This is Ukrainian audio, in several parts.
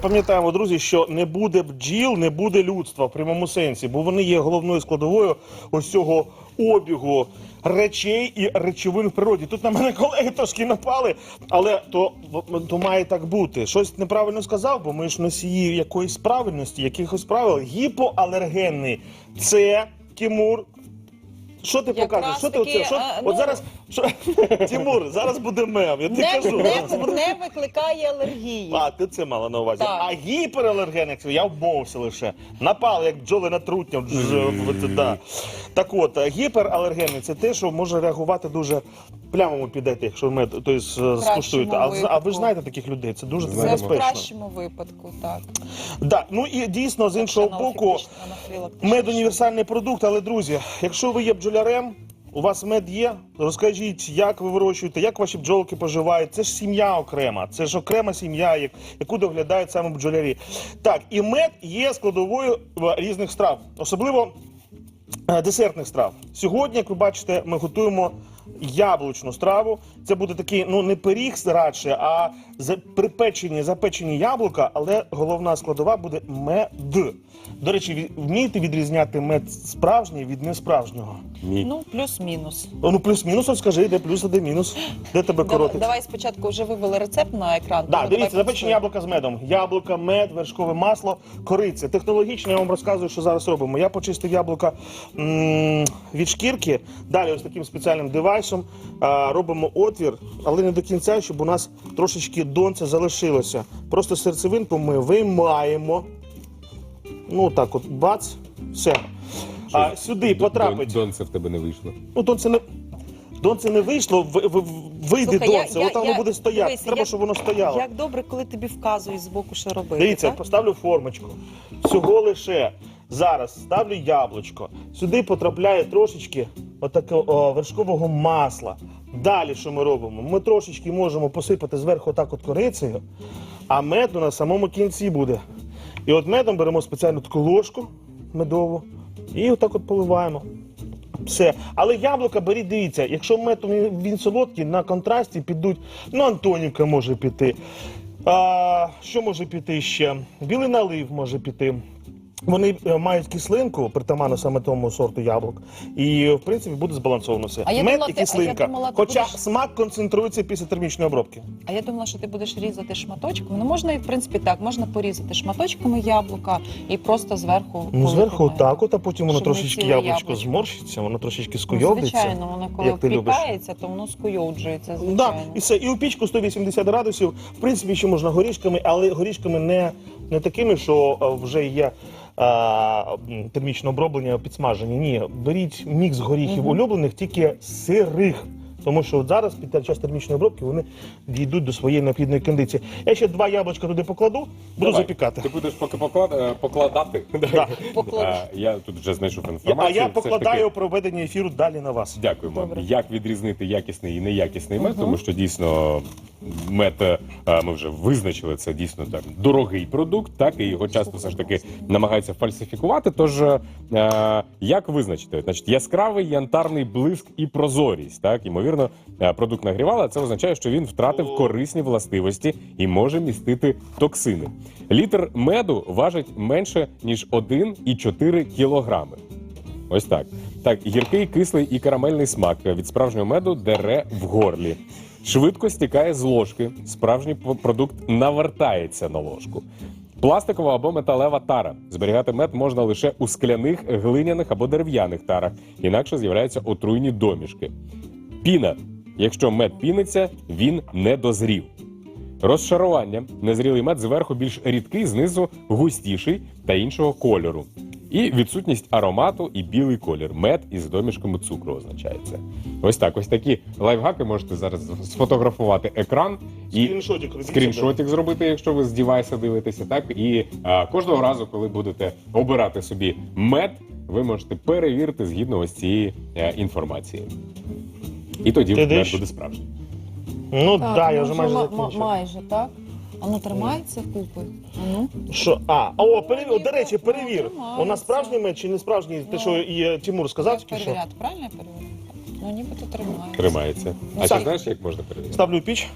Пам'ятаємо, друзі, що не буде бджіл, не буде людства в прямому сенсі, бо вони є головною складовою ось цього обігу речей і речовин в природі. Тут на мене колеги трошки напали, але то, то має так бути. Щось неправильно сказав, бо ми ж носії якоїсь правильності, якихось правил. Гіпоалергенний це Тимур. Що ти Якраз покажеш? Що ти таки, оце? Що, е, от ну- зараз що, Тимур, зараз буде мем. Я тобі Не, кажу. не, не викликає алергії. А, ти це мала на увазі. Так. А гіпералергеник, я вмовився лише. Напали, як бджоли на трутня. Дж- от, да. Так от, е, гіпералергеник це те, що може реагувати дуже плямами підете, якщо ми тобто, е, скуштуєте. А, з- а ви випадку. ж знаєте таких людей, це дуже Це в небезпечно. кращому випадку, так. Да. Ну і дійсно, з іншого боку, анафілактична. Мед універсальний продукт, але друзі, якщо ви є бджолярем, у вас мед є, розкажіть, як ви вирощуєте, як ваші бджолки поживають. Це ж сім'я окрема, це ж окрема сім'я, яку доглядають саме бджолярі. Так, і мед є складовою різних страв, особливо е, десертних страв. Сьогодні, як ви бачите, ми готуємо яблучну страву. Це буде такий, ну не пиріг радше, а припечені, запечені яблука, але головна складова буде мед. До речі, вмієте відрізняти мед справжній від несправжнього? Ні. Ну, плюс-мінус. Ну, плюс-мінус, от скажи, де плюс, а де мінус. Де тебе коротить? давай спочатку вже вивели рецепт на екран. Да, дивіться, запечені яблука з медом. Яблука, мед, вершкове масло, кориця. Технологічно я вам розказую, що зараз робимо. Я почистив яблука м, від шкірки. Далі ось таким спеціальним девайсом а, робимо отвір, але не до кінця, щоб у нас трошечки донця залишилося. Просто серцевинку ми виймаємо. Ну так, от бац, все. А сюди потрапить. Донце в тебе не вийшло. Ну, донце не. Донце не вийшло, в- в- в- вийде Слухай, донце, я- отам я- воно буде стояти. дивися, Треба, як- щоб воно стояло. Як добре, коли тобі вказують з боку, що робити. Дивіться, так? поставлю формочку. Всього лише зараз ставлю яблучко. Сюди потрапляє трошечки отакого вершкового масла. Далі що ми робимо? Ми трошечки можемо посипати зверху отак от корицею, а мед на самому кінці буде. І от медом беремо спеціальну таку ложку медову і отак от поливаємо. Все. Але яблука беріть, дивіться, якщо мед він солодкий, на контрасті підуть. Ну, Антонівка може піти. А, що може піти ще? Білий налив може піти. Вони е, мають кислинку, притаманну саме тому сорту яблук. І, в принципі, буде збалансовано все. А я Мед думала, і ти- а я кислинка. думала, ти Хоча будеш- смак концентрується після термічної обробки. А я думала, що ти будеш різати шматочками. Ну можна і в принципі так, можна порізати шматочками яблука і просто зверху. Ну, зверху медом. так, от, а потім воно Щоб не трошечки ціле яблучко яблучко. зморщиться, воно трошечки Ну, скуйовдиться. звичайно, воно коли як ти любиш. впікається, то воно скуйовджується, Да, і все. І у пічку 180 градусів. В принципі, ще можна горішками, але горішками не, не такими, що е, вже є термічне оброблення підсмажені. Ні, беріть мікс горіхів улюблених, тільки сирих. Тому що от зараз під час термічної обробки вони дійдуть до своєї необхідної кондиції. Я ще два яблучка туди покладу, буду Давай. запікати. Ти будеш поки поклад... е, покладати. Да. Покладеш. Е, Я тут вже знайшов Я- А інформацію. я Все ж таки- покладаю проведення ефіру далі на вас. Дякуємо. Добре. Як відрізнити якісний і неякісний мед, тому що дійсно мед е, ми вже визначили, це дійсно так дорогий продукт, так і його часто все ж таки намагаються фальсифікувати. Тож е, як визначити? Значить, яскравий янтарний блиск і прозорість. Так, ймовірно, е, продукт нагрівала. Це означає, що він втратив корисні властивості і може містити токсини. Літр меду важить менше ніж 1,4 кілограми. Ось так. Так, гіркий, кислий і карамельний смак від справжнього меду дере в горлі. Швидко стікає з ложки. Справжній продукт навертається на ложку. Пластикова або металева тара. Зберігати мед можна лише у скляних, глиняних або дерев'яних тарах, інакше з'являються отруйні домішки. Піна. Якщо мед піниться, він не дозрів. Розшарування. Незрілий мед зверху більш рідкий, знизу густіший та іншого кольору. І відсутність аромату і білий колір. Мед із домішками цукру означається. Ось так. Ось такі лайфхаки можете зараз сфотографувати екран і Скріншотик скріншотик зробити, якщо ви з дівайса дивитеся. Так і а, кожного разу, коли будете обирати собі мед, ви можете перевірити згідно ось цієї е, інформації. І тоді Ти диш? буде справжній. Ну так, да, я вже майже ма- закінчив. майже так. А ну тримається купи. А ну. Що? А, о, перевір, до речі, перевір. Вона У нас справжній меч чи не справжній? Те, Ну. що і е, Тимур сказав, тільки що. перевіряти? Правильно я перевірю? Ну нібито тримається. Тримається. А ти знаєш, як можна перевірити? Ставлю в піч.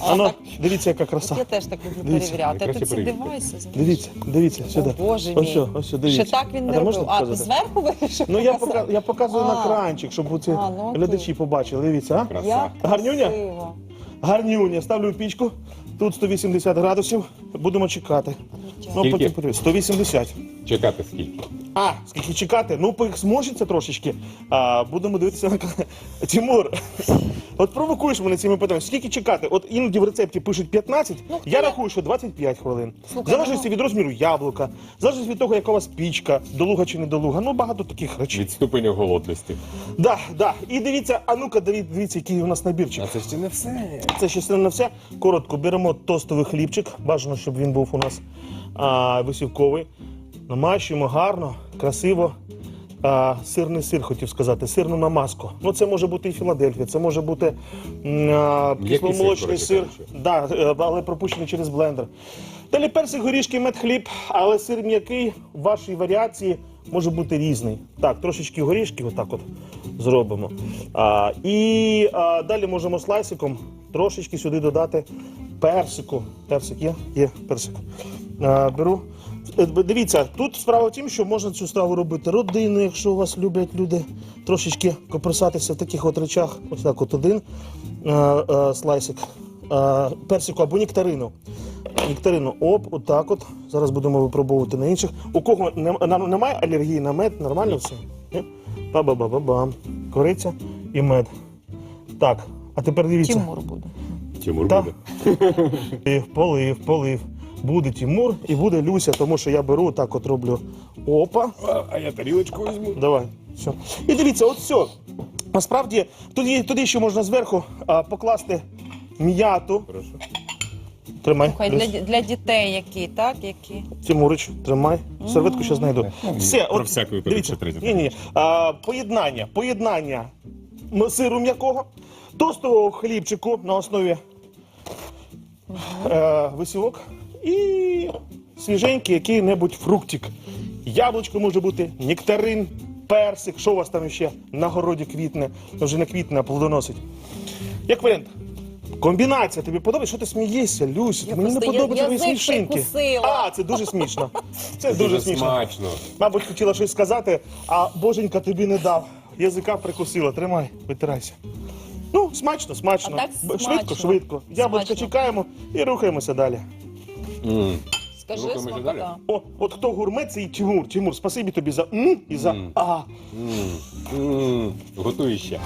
А, Ано, дивіться, яка От краса. я теж так люблю Дивіться, перевіряти. А тут ці перевірте. девайси, знаєш. Дивіться, дивіться, сюди. О, Боже мій. ось, що, дивіться. Ще так він А не ти можна робив. А показати? зверху вирішив? Ну я показати? пока, я показую на А. кранчик, щоб оці А, ну, окей. глядачі побачили. Дивіться, а? Краса. Як Гарнюня? красиво. Гарнюня, ставлю в пічку. Тут 180 градусів. Будемо чекати. Ну, Скільки? потім подивись. 180. Чекати скільки? А, скільки чекати? Ну, поїх змочиться трошечки. А, будемо дивитися на Тимур. От провокуєш мене цими питаннями. Скільки чекати? От іноді в рецепті пишуть 15, Ну, я рахую, що 25 хвилин. Слухай, в залежності ну- від розміру яблука, в залежності від того, яка у вас пічка, долуга чи не долуга. Ну, багато таких речей. Від ступеня голодності. Да, да. І дивіться, а ну-ка, дивіться, який у нас набірчик. А це ще не все. Це ще не все. Коротко беремо тостовий хлібчик. Бажано, щоб він був у нас а, висівковий. Намащуємо гарно, красиво. А, сирний сир, хотів сказати, сирну намазку. Ну, це може бути і Філадельфія, це може бути а, М'який сир, кисломолочний сир, да, е, але пропущений через блендер. Далі персик, горішки, мед, хліб, але сир м'який в вашій варіації може бути різний. Так, трошечки горішки, отак от зробимо. А, і а, далі можемо слайсиком трошечки сюди додати персику. Персик є? Є персик. А, беру. Е, Дивіться, тут справа в тім, що можна цю страву робити родиною, якщо у вас люблять люди трошечки копирсатися в таких от речах. Ось так от один е, е, слайсик е, персику або нектарину. Нектарину, оп, отак от. Зараз будемо випробовувати на інших. У кого не- немає алергії на мед, нормально все? Ба-ба-ба-ба-бам. Кориця і мед. Так, а тепер дивіться. Тимур буде. Тимур буде. Полив, полив, полив. Буде Тимур і буде Люся, тому що я беру так от роблю. Опа. А, а я тарілочку візьму. Давай. Все. І дивіться, от все. Насправді, тоді, тоді ще можна зверху а, покласти м'яту. Прошу. Тримай. Хай Люсь. для, для дітей які, так? Які? Тимурич, тримай. Серветку ще знайду. Все, Про от, дивіться. Ні, ні. А, поєднання. Поєднання м- сиру м'якого, тостового хлібчику на основі е, висівок і свіженький який-небудь фруктик. Яблучко може бути, нектарин, персик. Що у вас там ще на городі квітне? Ну, Вже не квітне, а плодоносить. Як варіант. Комбінація тобі подобається? Що ти смієшся, Люся? Я Мені не просто я- подобаються твої язик смішинки. прикусила. А, це дуже смішно. Це Дуже дуже смішно. смачно. Мабуть, хотіла щось сказати, а боженька тобі не дав. Язика прикусила. Тримай, витирайся. Ну, смачно, смачно. А так Б- смачно. Швидко, швидко. Яблучко Смачно. чекаємо і рухаємося далі. М. Скажи Рухаємося смакота. далі? О, от хто гурмет, це і Тимур. Тимур, спасибі тобі за м і за М. а. М. М. Готуй ще.